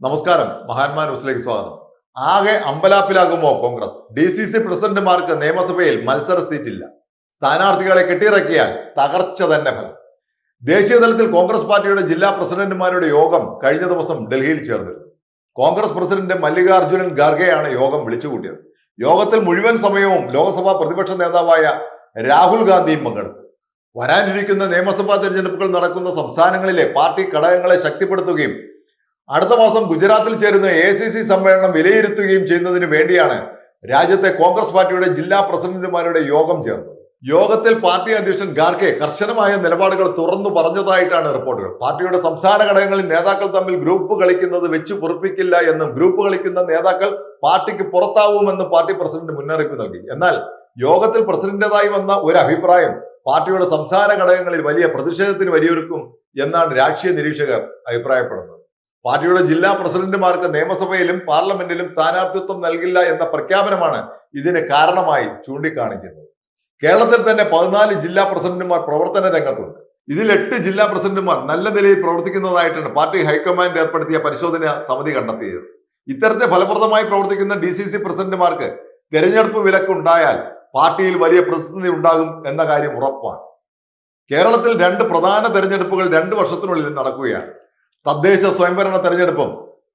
നമസ്കാരം. മഹാന്മാർ ന്യൂസിലേക്ക് സ്വാഗതം. ആകെ അമ്പലാപ്പിലാകുമോ കോൺഗ്രസ്? ഡി സി സി പ്രസിഡന്റുമാർക്ക് നിയമസഭയിൽ മത്സര സീറ്റില്ല. സ്ഥാനാർത്ഥികളെ കെട്ടിയിറക്കിയാൽ തകർച്ച തന്നെ ഫലം. ദേശീയ തലത്തിൽ കോൺഗ്രസ് പാർട്ടിയുടെ ജില്ലാ പ്രസിഡന്റുമാരുടെ യോഗം കഴിഞ്ഞ ദിവസം ഡൽഹിയിൽ ചേർന്നിരുന്നു. കോൺഗ്രസ് പ്രസിഡന്റ് മല്ലികാർജുനൻ ഖാർഗെയാണ് യോഗം വിളിച്ചുകൂട്ടിയത്. യോഗത്തിൽ മുഴുവൻ സമയവും ലോക്സഭാ പ്രതിപക്ഷ നേതാവായ രാഹുൽ ഗാന്ധിയും പങ്കെടുത്തു. വരാനിരിക്കുന്ന നിയമസഭാ തെരഞ്ഞെടുപ്പുകൾ നടക്കുന്ന സംസ്ഥാനങ്ങളിലെ പാർട്ടി ഘടകങ്ങളെ ശക്തിപ്പെടുത്തുകയും അടുത്ത മാസം ഗുജറാത്തിൽ ചേരുന്ന എ സി സി സമ്മേളനം വിലയിരുത്തുകയും ചെയ്യുന്നതിന് വേണ്ടിയാണ് രാജ്യത്തെ കോൺഗ്രസ് പാർട്ടിയുടെ ജില്ലാ പ്രസിഡന്റുമാരുടെ യോഗം ചേർന്നത്. യോഗത്തിൽ പാർട്ടി അധ്യക്ഷൻ ഖാർക്കെ കർശനമായ നിലപാടുകൾ തുറന്നു പറഞ്ഞതായിട്ടാണ് റിപ്പോർട്ടുകൾ. പാർട്ടിയുടെ സംസ്ഥാന ഘടകങ്ങളിൽ നേതാക്കൾ തമ്മിൽ ഗ്രൂപ്പ് കളിക്കുന്നത് വെച്ചു പൊറപ്പിക്കില്ല എന്നും ഗ്രൂപ്പ് കളിക്കുന്ന നേതാക്കൾ പാർട്ടിക്ക് പുറത്താവുമെന്നും പാർട്ടി പ്രസിഡന്റ് മുന്നറിയിപ്പ് നൽകി. എന്നാൽ യോഗത്തിൽ പ്രസിഡന്റേതായി വന്ന ഒരു അഭിപ്രായം പാർട്ടിയുടെ സംസ്ഥാന ഘടകങ്ങളിൽ വലിയ പ്രതിഷേധത്തിന് വലിയൊരുക്കും എന്നാണ് രാഷ്ട്രീയ നിരീക്ഷകർ അഭിപ്രായപ്പെടുന്നത്. പാർട്ടിയുടെ ജില്ലാ പ്രസിഡന്റുമാർക്ക് നിയമസഭയിലും പാർലമെന്റിലും സ്ഥാനാർത്ഥിത്വം നൽകില്ല എന്ന പ്രഖ്യാപനമാണ് ഇതിന് കാരണമായി ചൂണ്ടിക്കാണിക്കുന്നത്. കേരളത്തിൽ തന്നെ പതിനാല് ജില്ലാ പ്രസിഡന്റുമാർ പ്രവർത്തന രംഗത്തുണ്ട്. ഇതിൽ എട്ട് ജില്ലാ പ്രസിഡന്റുമാർ നല്ല നിലയിൽ പ്രവർത്തിക്കുന്നതായിട്ടാണ് പാർട്ടി ഹൈക്കമാൻഡ് ഏർപ്പെടുത്തിയ പരിശോധന സമിതി കണ്ടെത്തിയത്. ഇത്തരത്തിൽ ഫലപ്രദമായി പ്രവർത്തിക്കുന്ന ഡി സി സി പ്രസിഡന്റുമാർക്ക് തെരഞ്ഞെടുപ്പ് വിലക്കുണ്ടായാൽ പാർട്ടിയിൽ വലിയ പ്രതിസന്ധി ഉണ്ടാകും എന്ന കാര്യം ഉറപ്പാണ്. കേരളത്തിൽ രണ്ട് പ്രധാന തെരഞ്ഞെടുപ്പുകൾ രണ്ട് വർഷത്തിനുള്ളിൽ നടക്കുകയാണ്. തദ്ദേശ സ്വയംഭരണ തെരഞ്ഞെടുപ്പും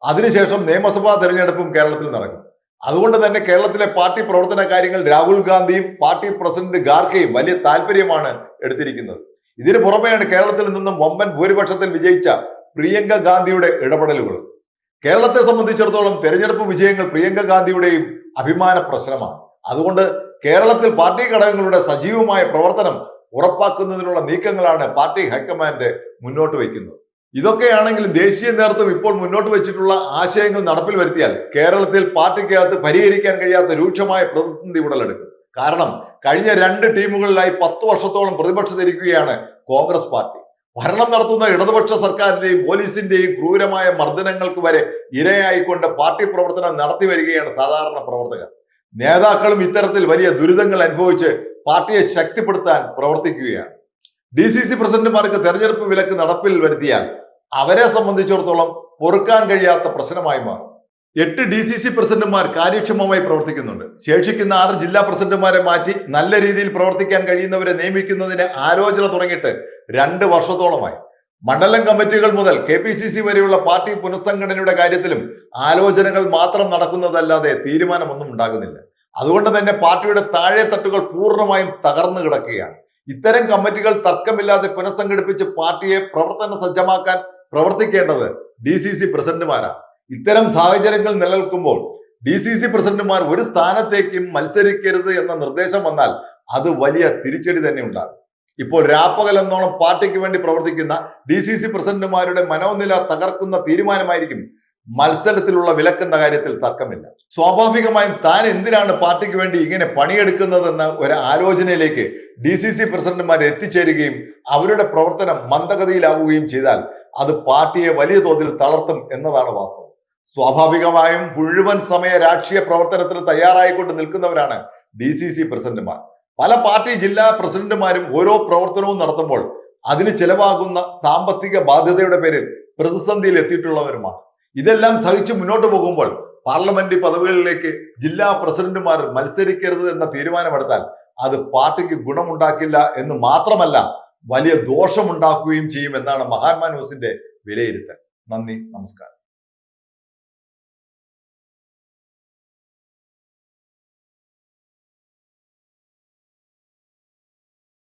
അതിനുശേഷം നിയമസഭാ തെരഞ്ഞെടുപ്പും കേരളത്തിൽ നടക്കും. അതുകൊണ്ട് തന്നെ കേരളത്തിലെ പാർട്ടി പ്രവർത്തന കാര്യങ്ങൾ രാഹുൽ ഗാന്ധിയും പാർട്ടി പ്രസിഡന്റ് ഗാർഖയും വലിയ താല്പര്യമാണ് എടുത്തിരിക്കുന്നത്. ഇതിനു പുറമെയാണ് കേരളത്തിൽ നിന്നും വമ്പൻ ഭൂരിപക്ഷത്തിൽ വിജയിച്ച പ്രിയങ്ക ഗാന്ധിയുടെ ഇടപെടലുകൾ. കേരളത്തെ സംബന്ധിച്ചിടത്തോളം തെരഞ്ഞെടുപ്പ് വിജയങ്ങൾ പ്രിയങ്ക ഗാന്ധിയുടെയും അഭിമാന പ്രശ്നമാണ്. അതുകൊണ്ട് കേരളത്തിൽ പാർട്ടി ഘടകങ്ങളുടെ സജീവമായ പ്രവർത്തനം ഉറപ്പാക്കുന്നതിനുള്ള നീക്കങ്ങളാണ് പാർട്ടി ഹൈക്കമാൻഡ് മുന്നോട്ട് വയ്ക്കുന്നത്. ഇതൊക്കെയാണെങ്കിലും ദേശീയ നേതൃത്വം ഇപ്പോൾ മുന്നോട്ട് വെച്ചിട്ടുള്ള ആശയങ്ങൾ നടപ്പിൽ വരുത്തിയാൽ കേരളത്തിൽ പാർട്ടിക്കകത്ത് പരിഹരിക്കാൻ കഴിയാത്ത രൂക്ഷമായ പ്രതിസന്ധി ഉടലെടുക്കും. കാരണം കഴിഞ്ഞ രണ്ട് ടീമുകളിലായി പത്ത് വർഷത്തോളം പ്രതിപക്ഷത്തിരിക്കുകയാണ് കോൺഗ്രസ് പാർട്ടി. ഭരണം നടത്തുന്ന ഇടതുപക്ഷ സർക്കാരിന്റെയും പോലീസിന്റെയും ക്രൂരമായ മർദ്ദനങ്ങൾക്ക് വരെ ഇരയായിക്കൊണ്ട് പാർട്ടി പ്രവർത്തനം നടത്തി വരികയാണ് സാധാരണ പ്രവർത്തകർ. നേതാക്കളും ഇത്തരത്തിൽ വലിയ ദുരിതങ്ങൾ അനുഭവിച്ച് പാർട്ടിയെ ശക്തിപ്പെടുത്താൻ പ്രവർത്തിക്കുകയാണ്. ഡി സി സി പ്രസിഡന്റുമാർക്ക് തെരഞ്ഞെടുപ്പ് വിലക്ക് നടപ്പിൽ വരുത്തിയാൽ അവരെ സംബന്ധിച്ചിടത്തോളം പൊറുക്കാൻ കഴിയാത്ത പ്രശ്നമായി മാറും. എട്ട് ഡി സി സി പ്രസിഡന്റുമാർ കാര്യക്ഷമമായി പ്രവർത്തിക്കുന്നുണ്ട്. ശേഷിക്കുന്ന ആറ് ജില്ലാ പ്രസിഡന്റുമാരെ മാറ്റി നല്ല രീതിയിൽ പ്രവർത്തിക്കാൻ കഴിയുന്നവരെ നിയമിക്കുന്നതിന് ആലോചന തുടങ്ങിയിട്ട് രണ്ട് വർഷത്തോളമായി. മണ്ഡലം കമ്മിറ്റികൾ മുതൽ കെ പി സി സി വരെയുള്ള പാർട്ടി പുനഃസംഘടനയുടെ കാര്യത്തിലും ആലോചനകൾ മാത്രം നടക്കുന്നതല്ലാതെ തീരുമാനമൊന്നും ഉണ്ടാകുന്നില്ല. അതുകൊണ്ട് തന്നെ പാർട്ടിയുടെ താഴെ തട്ടുകൾ പൂർണമായും തകർന്നു കിടക്കുകയാണ്. ഇത്തരം കമ്മിറ്റികൾ തർക്കമില്ലാതെ പുനഃസംഘടിപ്പിച്ച് പാർട്ടിയെ പ്രവർത്തന സജ്ജമാക്കാൻ പ്രവർത്തിക്കേണ്ടത് ഡി സി സി പ്രസിഡന്റുമാരാണ് ഇത്തരം സാഹചര്യങ്ങൾ നിലനിൽക്കുമ്പോൾ ഡി സി സി പ്രസിഡന്റുമാർ ഒരു സ്ഥാനത്തേക്കും മത്സരിക്കരുത് എന്ന നിർദ്ദേശം വന്നാൽ അത് വലിയ തിരിച്ചടി തന്നെ ഉണ്ടാകും. ഇപ്പോൾ രാപ്പകൽ എന്നോണം പാർട്ടിക്ക് വേണ്ടി പ്രവർത്തിക്കുന്ന ഡി സി സി പ്രസിഡന്റുമാരുടെ മനോനില തകർക്കുന്ന തീരുമാനമായിരിക്കും മത്സരത്തിലുള്ള വിലക്കുന്ന കാര്യത്തിൽ തർക്കമില്ല. സ്വാഭാവികമായും താൻ എന്തിനാണ് പാർട്ടിക്ക് വേണ്ടി ഇങ്ങനെ പണിയെടുക്കുന്നതെന്ന ഒരു ആലോചനയിലേക്ക് ഡി സി സി പ്രസിഡന്റുമാർ എത്തിച്ചേരുകയും അവരുടെ പ്രവർത്തനം മന്ദഗതിയിലാവുകയും ചെയ്താൽ അത് പാർട്ടിയെ വലിയ തോതിൽ തളർത്തും എന്നതാണ് വാസ്തവം. സ്വാഭാവികമായും മുഴുവൻ സമയ രാഷ്ട്രീയ പ്രവർത്തനത്തിന് തയ്യാറായിക്കൊണ്ട് നിൽക്കുന്നവരാണ് ഡി സി സി പ്രസിഡന്റുമാർ. പല പാർട്ടി ജില്ലാ പ്രസിഡന്റുമാരും ഓരോ പ്രവർത്തനവും നടത്തുമ്പോൾ അതിന് ചെലവാകുന്ന സാമ്പത്തിക ബാധ്യതയുടെ പേരിൽ പ്രതിസന്ധിയിൽ എത്തിയിട്ടുള്ളവരുമാണ്. ഇതെല്ലാം സഹിച്ച് മുന്നോട്ട് പോകുമ്പോൾ പാർലമെന്റ് പദവികളിലേക്ക് ജില്ലാ പ്രസിഡന്റുമാർ മത്സരിക്കരുത് എന്ന തീരുമാനമെടുത്താൽ അത് പാർട്ടിക്ക് ഗുണമുണ്ടാക്കില്ല എന്ന് മാത്രമല്ല വലിയ ദോഷമുണ്ടാക്കുകയും ചെയ്യും എന്നാണ് മഹാത്മാ ന്യൂസിന്റെ വിലയിരുത്തൽ. നന്ദി നമസ്കാരം.